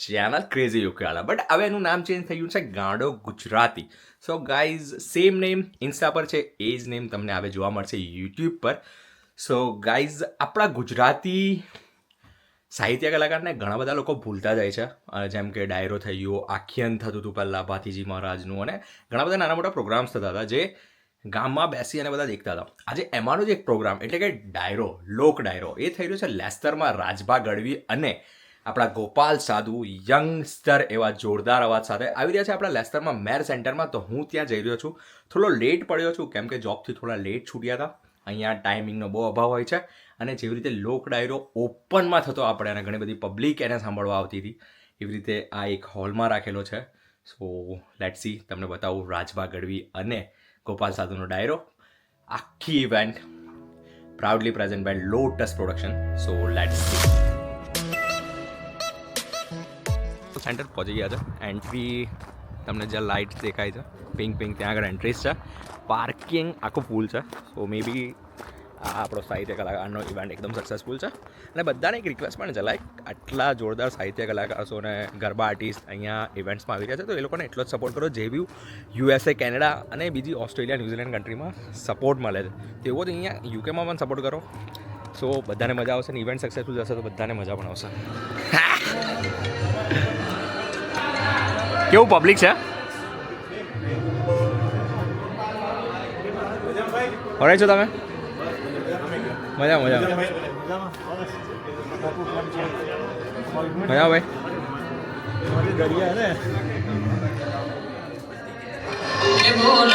Channel crazy યુકેવાલા but હવે એનું નામ ચેન્જ થઈ ગયું છે ગાંડો Gujarati. So guys same name insta પર છે એ જ નેમ તમને હવે જોવા મળશે યુટ્યુબ પર. સો ગાઈઝ આપણા ગુજરાતી સાહિત્ય કલાકારને ઘણા બધા લોકો ભૂલતા જાય છે. જેમ કે ડાયરો થઈ ગયો, આખ્યાન થતું હતું પહેલાં ભાતીજી મહારાજનું અને ઘણા બધા નાના મોટા પ્રોગ્રામ્સ થતા હતા જે ગામમાં બેસી અને બધા દેખતા હતા. આજે એમાંનો જ એક પ્રોગ્રામ એટલે કે ડાયરો, લોક ડાયરો, એ થઈ રહ્યો છે લેસ્તરમાં રાજભા ગઢવી અને આપણા ગોપાલ સાધુ યંગસ્ટર એવા જોરદાર અવાજ સાથે આવી રહ્યા છે આપણા લેસ્તરમાં મેર સેન્ટરમાં. તો હું ત્યાં જઈ રહ્યો છું. થોડો લેટ પડ્યો છું, કેમ કે જોબથી થોડા લેટ છૂટ્યા હતા. અહીંયા ટાઈમિંગનો બહુ અભાવ હોય છે. અને જેવી રીતે લોક ડાયરો ઓપનમાં થતો આપણે અને ઘણી બધી પબ્લિક એને સાંભળવા આવતી હતી, એવી રીતે આ એક હોલમાં રાખેલો છે. સો લેટ સી તમને બતાવું રાજભા ગઢવી અને ગોપાલ સાધુનો ડાયરો. આખી event proudly present by Lotus production so let's see centre પહોંચી ગયા છે. એન્ટ્રી તમને જ્યાં લાઇટ દેખાય છે પિંક પિંક ત્યાં આગળ એન્ટ્રીસ છે. પાર્કિંગ આખું ફૂલ છે. સો મે બી આ આપણો સાહિત્ય કલાકારનો ઇવેન્ટ એકદમ સક્સેસફુલ છે. અને બધાને એક રિક્વેસ્ટ પણ છે લાઈક આટલા જોરદાર સાહિત્ય કલાકારો અને ગરબા આર્ટિસ્ટ અહીંયા ઇવેન્ટ્સમાં આવી રહ્યા છે, તો એ લોકોને એટલો જ સપોર્ટ કરો, જે બી યુએસએ કેનેડા અને બીજી ઓસ્ટ્રેલિયા ન્યૂઝીલેન્ડ કન્ટ્રીમાં સપોર્ટ મળે છે. તેવો જ અહીંયા યુકેમાં પણ સપોર્ટ કરો. સો બધાને મજા આવશે ને ઇવેન્ટ સક્સેસફુલ જશે તો બધાને મજા પણ આવશે. કેવું પબ્લિક છે ભરાય છો તમે મજા મજા મજા ભાઈ બોલ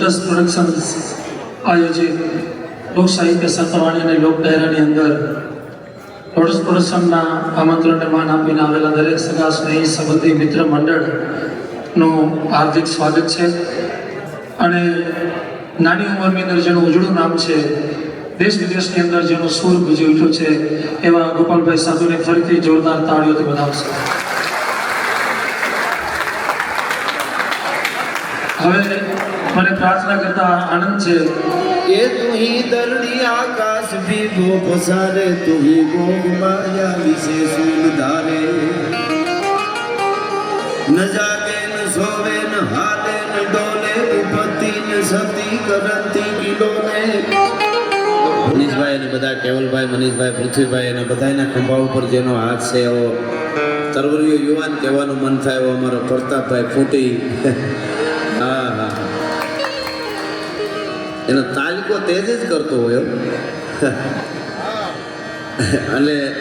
લોટસ પ્રોડક્શન આયોજિત લોક સાહિત્ય સત્તાવાણી અને લોક ડાયરાની અંદર લોટસ પ્રોડક્શનના આમંત્રણને માન આપીને આવેલા દરેક સગા સ્નેહી સંબંધી મિત્ર મંડળનું હાર્દિક સ્વાગત છે. અને નાની ઉંમરની અંદર જેનું ઉજળું નામ છે, દેશ વિદેશની અંદર જેનો સૂર ગુજી ઉઠ્યો છે, એવા ગોપાલભાઈ સાધુને ફરીથી જોરદાર તાળીઓથી બનાવશે હવે મને પ્રાર્થના કરતા આનંદ છે. એ તું હી આકાશ ભી ગો પસારે તું હી ગો ગુમાયા વિશે સૂલ ધારે? ન જાગે, ન સોવે, ન હાલે ન ડોલે ઉપતિ ન સતી, કરતી કિલો ને મનીષભાઈ અને બધા કેવલભાઈ, મનીષભાઈ, પૃથ્વીભાઈ અને બધાના ખંભા ઉપર જેનો હાથ છે, એવો તરવરીયો યુવાન કહેવાનું મન થાય, એવો અમારો પ્રતાપભાઈ ફૂટી. એનો તાલિકો તેજ જ કરતો હોય અને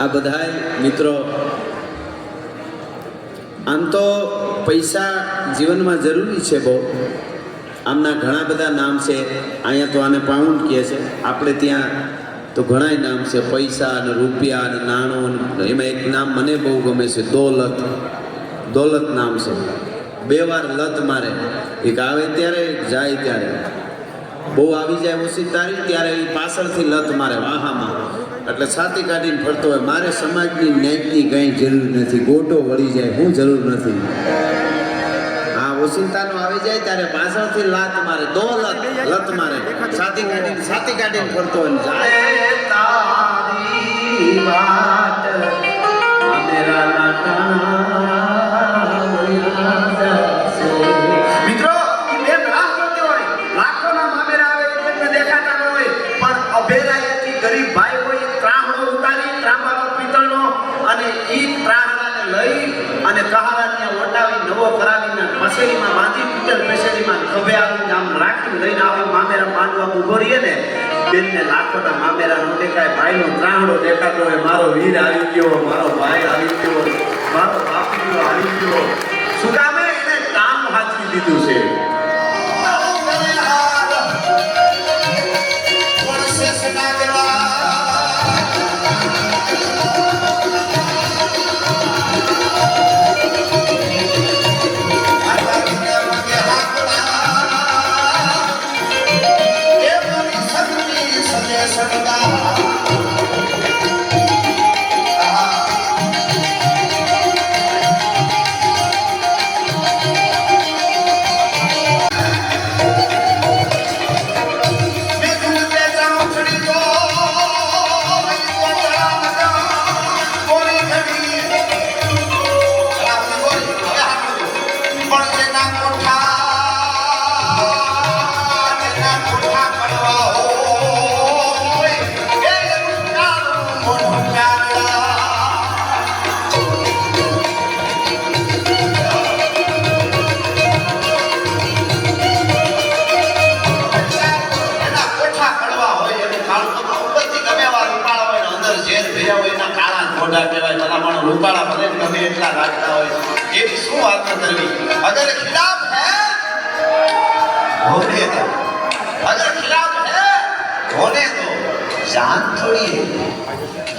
આ બધાય મિત્રો, આમ તો પૈસા જીવનમાં જરૂરી છે બહુ. આમના ઘણા બધા નામ છે. અહીંયા તો આને પાઉન્ડ કહે છે. આપણે ત્યાં તો ઘણાય નામ છે. પૈસા અને રૂપિયા અને નાણું એમાં એક નામ મને બહુ ગમે છે, દોલત. દોલત નામ છે. બે વાર લત મારે. એક આવે ત્યારે જાય ત્યારે. બહુ આવી જાય ઓછી તારી, ત્યારે એ પાછળથી લત મારે વાહામાં. એટલે છાતી કાઢીને ફરતો હોય. મારે સમાજની ન્યાયની કંઈ જરૂર નથી. ગોટો વળી જાય, હું જરૂર નથી. હા ઓશિંતાનો આવી જાય ત્યારે પાછળથી લાત મારે, દો લત લત મારે. છાતી કાઢીને છાતી કાઢીને ફરતો હોય જાય. તારી વાત. મેરા લાટાણા અને કહારાને ઓટાવી નવો કરાવીને પસેડીમાં બાંધી પિત્તળ પેશેરીમાં ખભે આવીને આમ રાખીને લઈને આવી મામેરા માંડવા ઊભો રહીએ ને, બેનને લાખોના મામેરા નો દેખાય, ભાઈનો ત્રાહડો દેખાતો હોય, મારો વીર આવી ગયો, મારો ભાઈ ન કરવી અગર ખિલાફ હે હોને દે અગર होने दो जान थोड़ी है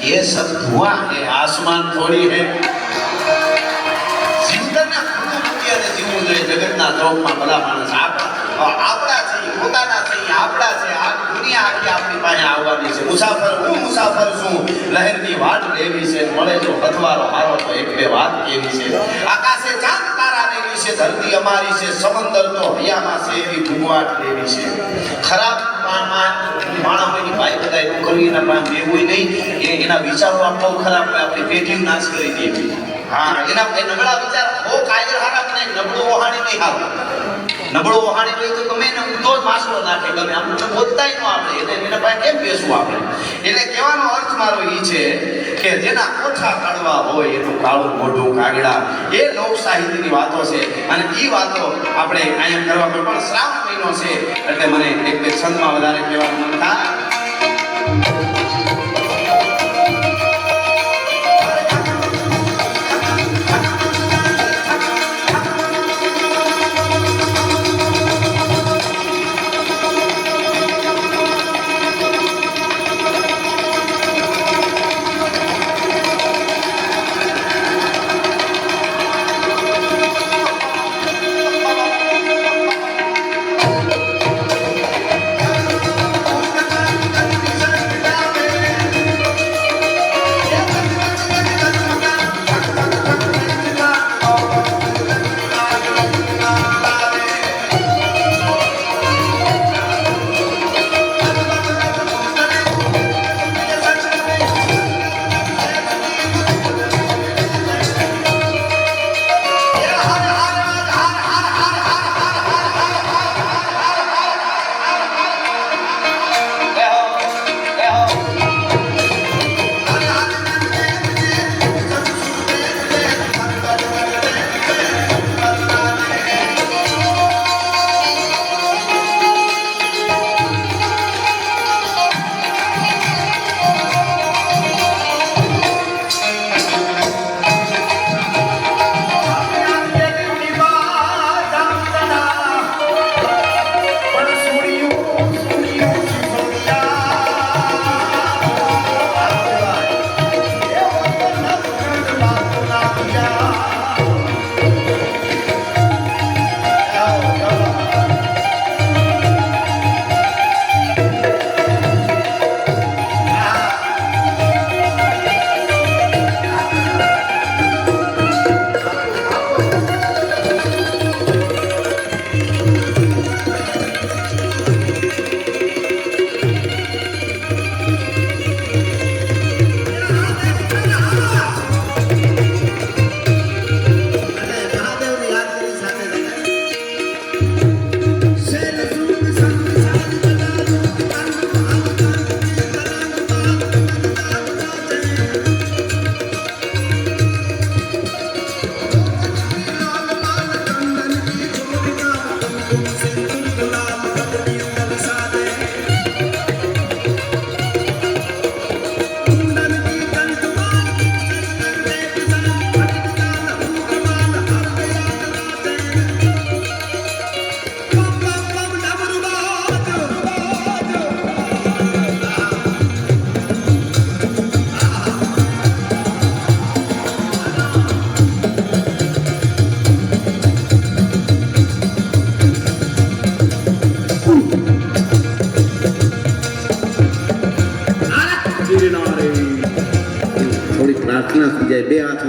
ये सब धुआं है आसमान थोड़ी है જીવતરના ખુલ્લું મૂકી અને જીવવું જોઈએ જગતના ચોકમાં બધા માણસ આપણા આપણા છે ઈ પોતાના છે ઈ આપણા છે આ દુનિયા આખી આપણી પાસે આવવાની છે મુસાફર હું મુસાફર છું લહેરની વાટ લેવી છે મળે જો હથવારો હારો તો એક બે વાત કેવી છે આકાશે ચાંદ તારા છે, ધરતી અમારી છે, સમંદર તો હૈયામાં છે, એવી ઘૂંઘવાટ લેવી છે. ખરાબ માણસ હોય ભાઈ બધા એવું કરવી એના પાસે બેવું નહીં. એના વિચારો આમ ખરાબ હોય, આપણી પેઢી નાશ કરી દેવી. હા એના એ નબળા વિચાર બહુ કાયદો હારા પણ નબળું વહાણી નહીં નબળું વહાણી હોય તો એને ઊંધો જ ન આપણે. એને પાસે કેમ બેસવું આપણે? એટલે કહેવાનો અર્થ મારો એ છે કે જેના ઓછા કાઢવા હોય એનું કાળું મોઢું કાગડા એ લોક સાહિત્યની વાતો છે. અને એ વાતો આપણે અહીંયા કરવા પર પણ શ્રાવણ મહિનો છે, એટલે મને એક બે છંદમાં વધારે કહેવાનું મન થાય.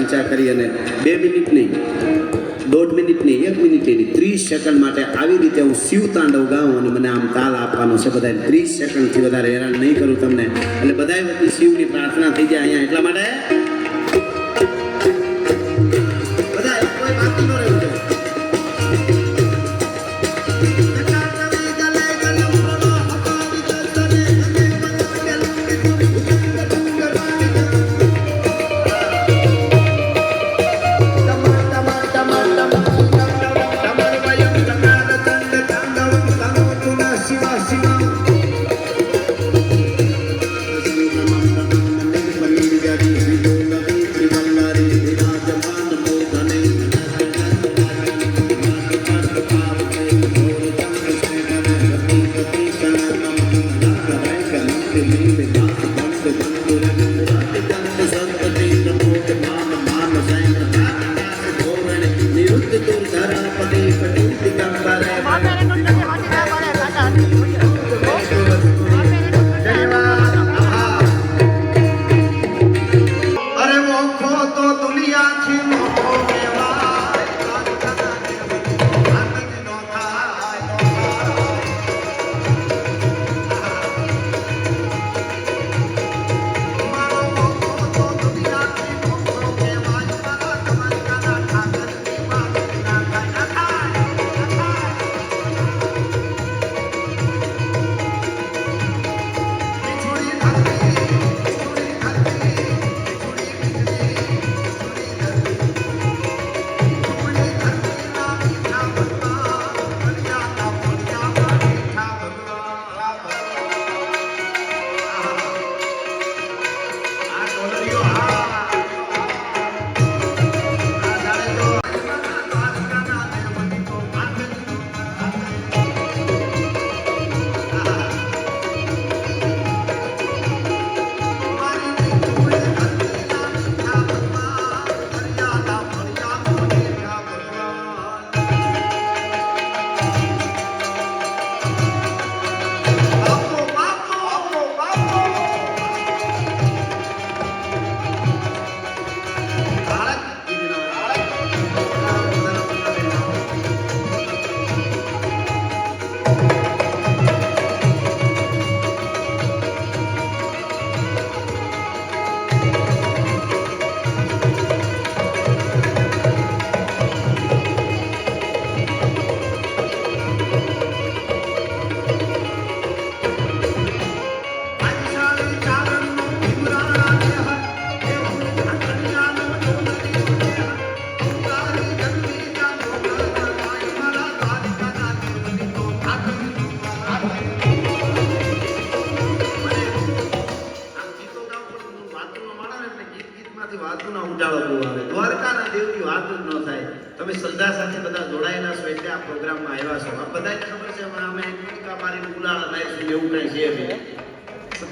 ઊંચા કરી અને બે મિનિટ નહીં, દોઢ મિનિટ નહીં, એક મિનિટ નહીં, ત્રીસ સેકન્ડ માટે આવી રીતે હું શિવ તાંડવ ગાઉં અને મને આમ તાલ આપવાનો છે બધા ત્રીસ સેકન્ડથી વધારે હેરાન નહીં કરું તમને. એટલે બધા વતી શિવની પ્રાર્થના થઈ જાય અહીંયા એટલા માટે.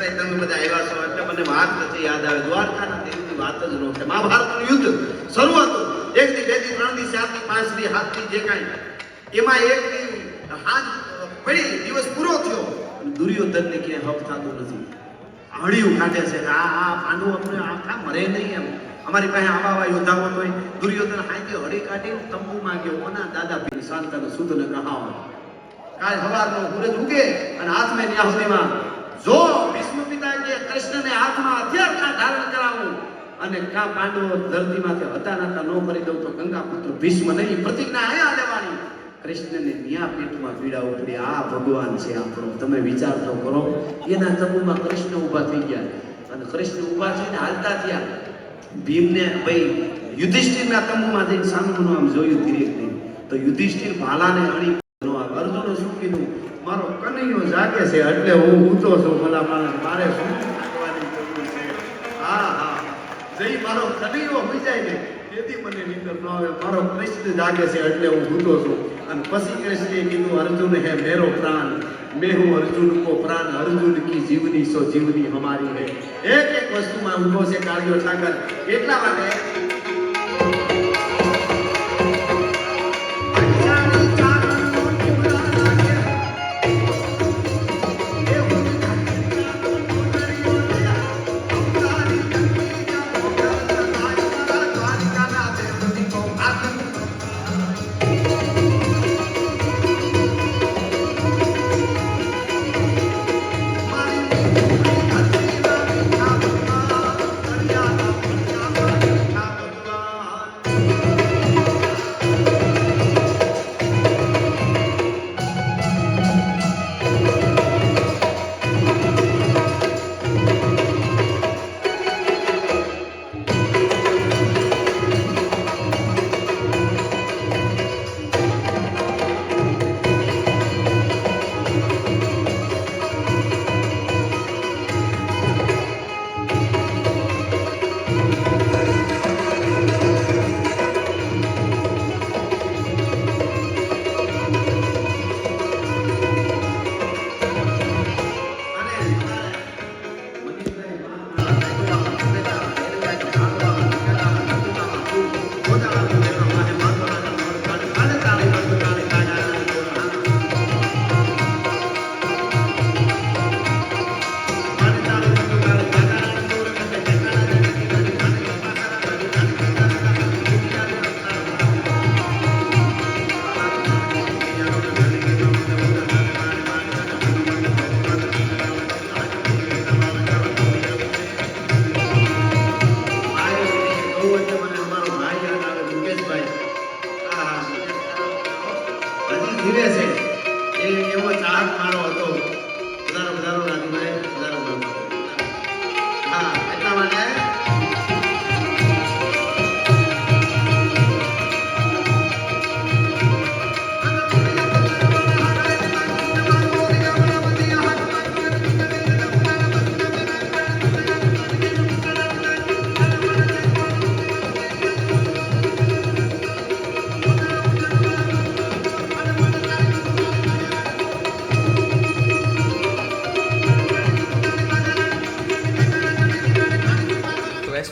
છતાંય તમે બધા હક થતો નથી. હળિયું કાઢે છે. આ આ આખા મરે નહીં એમ. અમારી પાસે આવા આવા યોદ્ધાઓ હોય. દુર્યોધન હાથે હળી કાઢી તંબુ માંગ્યો ઓના દાદા પીર શાંતન સુતને કહાવો કાલ સવારનો સૂરજ ઉગે અને હાથમાં ન્યા સુધીમાં જો વિષ્ણુ પિતા કે કૃષ્ણને હાથમાં હથિયાર ધારણ કરાવું અને કા પાંડવો ધરતીમાંથી હતા નાતા નો કરી દઉં તો ગંગા પુત્ર ભીષ્મ નહીં. પ્રતિજ્ઞા હયા લેવાની. કૃષ્ણને ન્યા પેટમાં પીડા ઉપડી, આ ભગવાન છે આપણો. તમે વિચાર તો કરો. એના તંબુમાં કૃષ્ણ ઊભા થઈ ગયા. અને કૃષ્ણ ઊભા થઈને હાલતા થયા. ભીમને, ભાઈ, યુધિષ્ઠિરના તંબુમાં જઈને સામુનું આમ જોયું ધીરે ધીરે. તો યુધિષ્ઠિર ભાલાને અણી અર્જુન શું કીધું? મારો કનૈયો જાગે છે એટલે હું ઊંચો છું ભલા માણસ. મારે શું કરવાની જરૂર છે? હા હા જઈ મારો કનૈયો હોઈ જાય ને, તેથી મને નીંદર ન આવે. મારો કૃષ્ણ જાગે છે એટલે હું ઊંચો છું. અને પછી કૃષ્ણે કીધું, અર્જુન, હે મેરો પ્રાણ. મેં હું અર્જુન કો પ્રાણ. અર્જુન કી જીવની સો જીવની હમારી હે. એક એક વસ્તુમાં ઊભો છે, કાળિયો ઠાકર એટલા માટે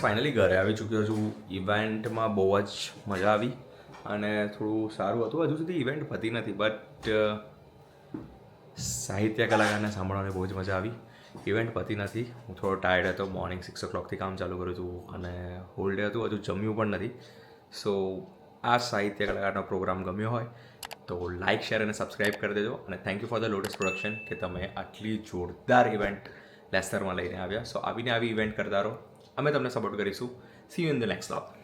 ફાઇનલી ઘરે આવી ચૂક્યો છું. ઇવેન્ટમાં બહુ જ મજા આવી અને થોડું સારું હતું. હજુ સુધી ઇવેન્ટ પતી નથી બટ સાહિત્ય કલાકારને સાંભળવાની બહુ જ મજા આવી. ઇવેન્ટ પતી નથી. હું થોડો ટાયર્ડ હતો. મોર્નિંગ સિક્સ ઓ ક્લોકથી કામ ચાલુ કર્યું હતું અને હોલ ડે હતું. હજુ જમ્યું પણ નથી. સો આ સાહિત્ય કલાકારનો પ્રોગ્રામ ગમ્યો હોય તો લાઇક શેર અને સબસ્ક્રાઈબ કરી દેજો અને thank you for the Lotus production કે તમે આટલી જોરદાર ઇવેન્ટ લેસ્ટરમાં લઈને આવ્યા. સો આવીને આવી ઇવેન્ટ કરતા રહો. અમે તમને સપોર્ટ કરીશું. See you in the next vlog